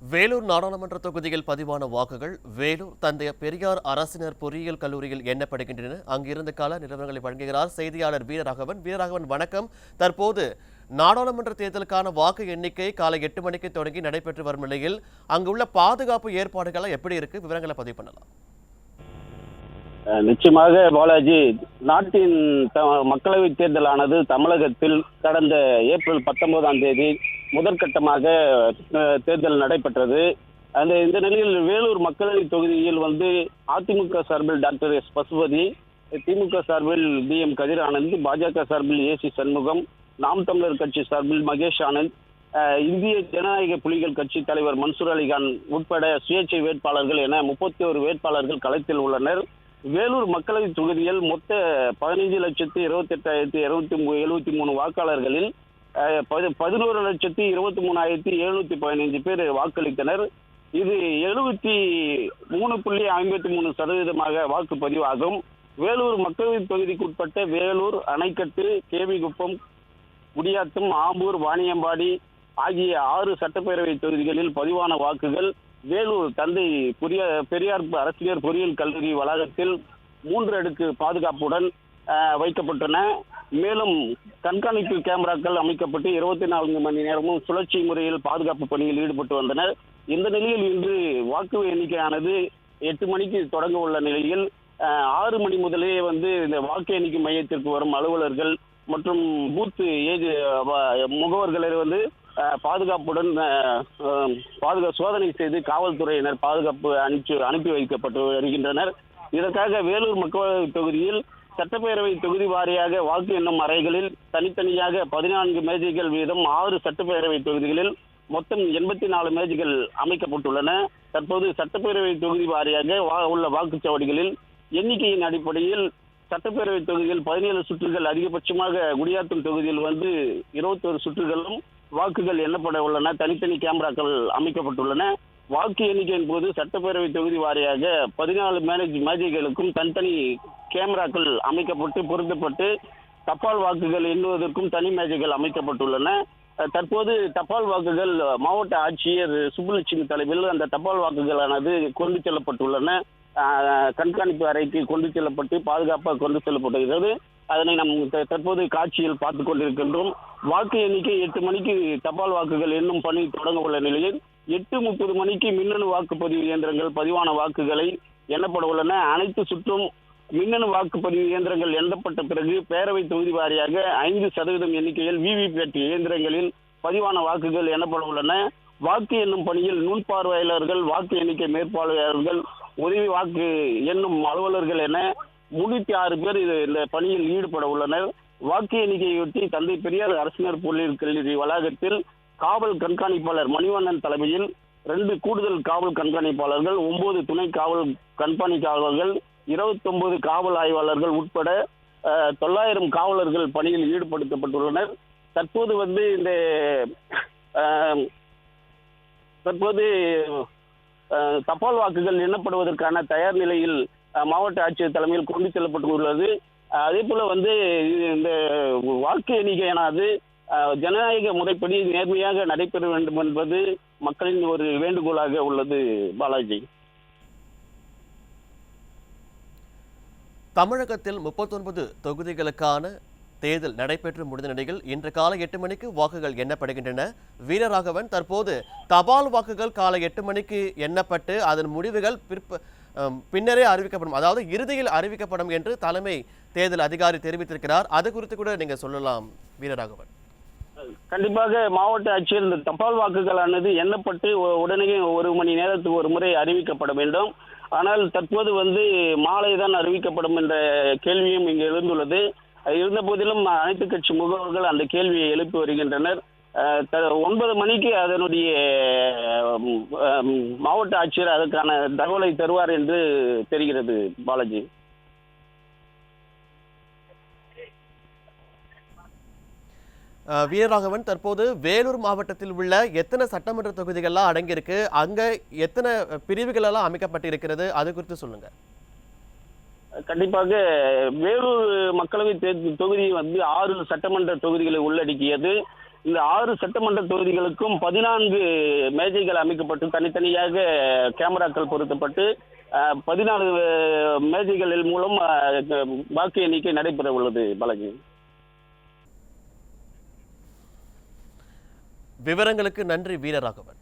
வேலூர் நாடாளுமன்ற தொகுதியில் பதிவான வாக்குகள் வேலூர் தந்தைய பெரியார் அரசினர் பொறியியல் கல்லூரியில் எண்ணப்படுகின்றன. அங்கிருந்து கள நிலவரங்களை வழங்குகிறார் செய்தியாளர் வீரராகவன். வீரராகவன் வணக்கம். தற்போது நாடாளுமன்ற தேர்தலுக்கான வாக்கு எண்ணிக்கை காலை எட்டு மணிக்கு தொடங்கி நடைபெற்று வரும் நிலையில் அங்குள்ள பாதுகாப்பு ஏற்பாடுகள் எப்படி இருக்கு? விவரங்களை பதிவு பண்ணலாம். அஹ் நிச்சயமாக பாலாஜி நாட்டின் த- மக்களவைத் தேர்தலானது தமிழகத்தில் கடந்த ஏப்ரல் பத்தொன்பதாம் தேதி முதற்கட்டமாக தேர்தல் நடைபெற்றது. அந்த இந்த நிலையில் வேலூர் மக்களவை தொகுதியில் வந்து அதிமுக சார்பில் டாக்டர் எஸ் பசுபதி திமுக சார்பில் டி எம் கதிர் ஆனந்த் பாஜக சார்பில் ஏசி சண்முகம் நாம் தமிழர் கட்சி சார்பில் மகேஷ் ஆனந்த் இந்திய ஜனநாயக புலிகள் கட்சி தலைவர் மன்சூர் அலிகான் உட்பட சுயேட்சை வேட்பாளர்கள் என முப்பத்தி ஒரு வேட்பாளர்கள் களத்தில் உள்ளனர். வேலூர் மக்களவை தொகுதியில் மொத்த பதினைஞ்சு லட்சத்தி இருபத்தி எட்டாயிரத்தி இருபத்தி எழுபத்தி மூணு வாக்காளர்களில் பதினோரு லட்சத்தி இருபத்தி மூணாயிரத்தி எழுநூத்தி பதினைஞ்சு பேர் வாக்களித்தனர். இது எழுபத்தி மூணு புள்ளி ஐம்பத்தி மூணு சதவீதமாக வாக்குப்பதிவாகும். வேலூர் மக்களவை தொகுதிக்குட்பட்ட வேலூர் அணைக்கட்டு கேவிகுப்பம் குடியாத்தம் ஆம்பூர் வாணியம்பாடி ஆகிய ஆறு சட்டப்பேரவை தொகுதிகளில் பதிவான வாக்குகள் வேலூர் தந்தை புரிய பெரியார் அரசியர் பொறியியல் கல்லூரி வளாகத்தில் மூன்று அடுக்கு பாதுகாப்புடன் வைக்கப்பட்டன. மேலும் கண்காணிப்பு கேமராக்கள் அமைக்கப்பட்டு இருபத்தி நான்கு மணி நேரமும் சுழற்சி முறையில் பாதுகாப்பு பணியில் ஈடுபட்டு வந்தனர். இந்த நிலையில் இன்று வாக்கு எண்ணிக்கையானது எட்டு மணிக்கு தொடங்க உள்ள நிலையில் ஆறு மணி முதலே வந்து இந்த வாக்கு எண்ணிக்கை மையத்திற்கு வரும் அலுவலர்கள் மற்றும் பூத் ஏஜ் முகவர்களை வந்து பாதுகாப்புடன் பாதுகா சோதனை செய்து காவல்துறையினர் பாதுகாப்பு அனுப்பி அனுப்பி வைக்கப்பட்டு வருகின்றனர். இதற்காக வேலூர் மக்களவை தொகுதியில் சட்டப்பேரவை தொகுதி வாரியாக வாக்கு எண்ணும் அறைகளில் தனித்தனியாக பதினான்கு மேஜைகள் வீதம் ஆறு சட்டப்பேரவை தொகுதிகளில் மொத்தம் எண்பத்தி நாலு மேஜைகள் அமைக்கப்பட்டுள்ளன. தற்போது சட்டப்பேரவை தொகுதி வாரியாக வா- உள்ள வாக்குச்சாவடிகளில் எண்ணிக்கையின் அடிப்படையில் சட்டப்பேரவை தொகுதியில் பதினேழு சுற்றுகள் அதிகபட்சமாக குடியாத்தம் தொகுதியில் வந்து இருபத்தொரு சுற்றுகளும் வாக்குகள் எண்ணப்பட உள்ளன. தனித்தனி கேமராக்கள் அமைக்கப்பட்டுள்ளன. வாக்கு எண்ணிக்கையின் போது சட்டப்பேரவை தொகுதி வாரியாக பதினாலு மேனேஜ் மேஜைகளுக்கும் தனித்தனி கேமராக்கள் அமைக்கப்பட்டு பொருத்தப்பட்டு தபால் வாக்குகள் எண்ணுவதற்கும் தனி மேஜைகள் அமைக்கப்பட்டுள்ளன. தற்போது தபால் வாக்குகள் மாவட்ட ஆட்சியர் சுப்புலட்சுமி தலைமையில் அந்த தபால் வாக்குகளானது கொண்டு செல்லப்பட்டுள்ளன. கண்காணிப்பு அறைக்கு கொண்டு செல்லப்பட்டு பாதுகாப்பாக கொண்டு செல்லப்படுகிறது அதனை நாம் த- தற்போது காட்சியில் பார்த்து கொண்டிருக்கின்றோம். வாக்கு எண்ணிக்கை எட்டு மணிக்கு தபால் வாக்குகள் எண்ணும் பணி தொடங்க உள்ள நிலையில் எட்டு முப்பது மணிக்கு மின்னணு வாக்குப்பதிவு இயந்திரங்கள் பதிவான வாக்குகளை எண்ணப்பட உள்ளன. அனைத்து சுற்றும் மின்னணு வாக்குப்பதிவு இயந்திரங்கள் எண்ணப்பட்ட பிறகு பேரவை தொகுதி வாரியாக ஐந்து சதவீதம் எண்ணிக்கையில் விவிபேட் இயந்திரங்களில் பதிவான வாக்குகள் எண்ணப்பட உள்ளன. வாக்கு எண்ணும் பணியில் நுண்பார்வையாளர்கள் வாக்கு எண்ணிக்கை மேற்பார்வையாளர்கள் உதவி வாக்கு எண்ணும் அலுவலர்கள் என முன்னூத்தி ஆறு பேர் இந்த பணியில் ஈடுபட உள்ளனர். வாக்கு எண்ணிக்கையொட்டி தந்தை பெரியார் அரசினர் பொருளியல் கல்லூரி வளாகத்தில் காவல் கண்காணிப்பாளர் மணிவண்ணன் தலைமையில் ரெண்டு கூடுதல் காவல் கண்காணிப்பாளர்கள் ஒன்பது துணை காவல் கண்காணிப்பாளர்கள் இருபத்தொன்பது காவல் ஆய்வாளர்கள் உட்பட தொள்ளாயிரம் காவலர்கள் பணியில் ஈடுபடுத்தப்பட்டுள்ளனர். தற்போது வந்து இந்த தற்போது தபால் வாக்குகள் எண்ணப்படுவதற்கான தயார் நிலையில் மாவட்ட ஆட்சியர் தலைமையில் கொண்டு செல்லப்பட்டுள்ளது. அதே போல வந்து இந்த வாக்கு எண்ணிக்கையானது ஜனநாயக முறைப்படி நேர்மையாக நடைபெற வேண்டும் என்பது மக்களின் ஒரு வேண்டுகோளாக உள்ளது பாலாஜி. தமிழகத்தில் முப்பத்தொன்பது தொகுதிகளுக்கான தேர்தல் நடைபெற்று முடிந்த நிலையில் இன்று காலை எட்டு மணிக்கு வாக்குகள் எண்ணப்படுகின்றன. வீரராகவன் தற்போது தபால் வாக்குகள் காலை எட்டு மணிக்கு எண்ணப்பட்டு அதன் முடிவுகள் பிற்ப பின்னரே அறிவிக்கப்படும். அதாவது இறுதியில் அறிவிக்கப்படும் என்று தலைமை தேர்தல் அதிகாரி தெரிவித்திருக்கிறார். அது குறித்து கூட நீங்க சொல்லலாம் வீரராகவன். கண்டிப்பாக மாவட்ட ஆட்சியர் இந்த தபால் வாக்குகளானது எண்ணப்பட்டு உடனே ஒரு மணி நேரத்துக்கு ஒரு முறை அறிவிக்கப்பட வேண்டும். ஆனால் தற்போது வந்து மாலை தான் அறிவிக்கப்படும் என்ற கேள்வியும் இங்கு எழுந்துள்ளது. இருந்த போதிலும் அனைத்து கட்சி முகவர்கள் அந்த கேள்வியை எழுப்பி வருகின்றனர். ஒன்பது மணிக்கு அதனுடைய மாவட்ட ஆட்சியர் அதற்கான தகவலை தருவார் என்று தெரிகிறது பாலாஜி. வீரராகவன் தற்போது வேலூர் மாவட்டத்தில் உள்ள எத்தனை சட்டமன்ற தொகுதிகள்லாம் அடங்கியிருக்கு? அங்க எத்தனை பிரிவுகளெல்லாம் அமைக்கப்பட்டிருக்கிறது? அது குறித்து சொல்லுங்க. கண்டிப்பாக வேலூர் மக்களவை தொகுதி வந்து ஆறு சட்டமன்ற தொகுதிகளை உள்ளடக்கியது. இந்த ஆறு சட்டமன்ற தொகுதிகளுக்கும் பதினான்கு மேஜைகள் அமைக்கப்பட்டு தனித்தனியாக கேமராக்கள் பொருத்தப்பட்டு அஹ், பதினாலு மேஜைகளில் மூலம் வாக்கு எண்ணிக்கை நடைபெற உள்ளது பாலாஜி. விவரங்களுக்கு நன்றி வீரராகவன்.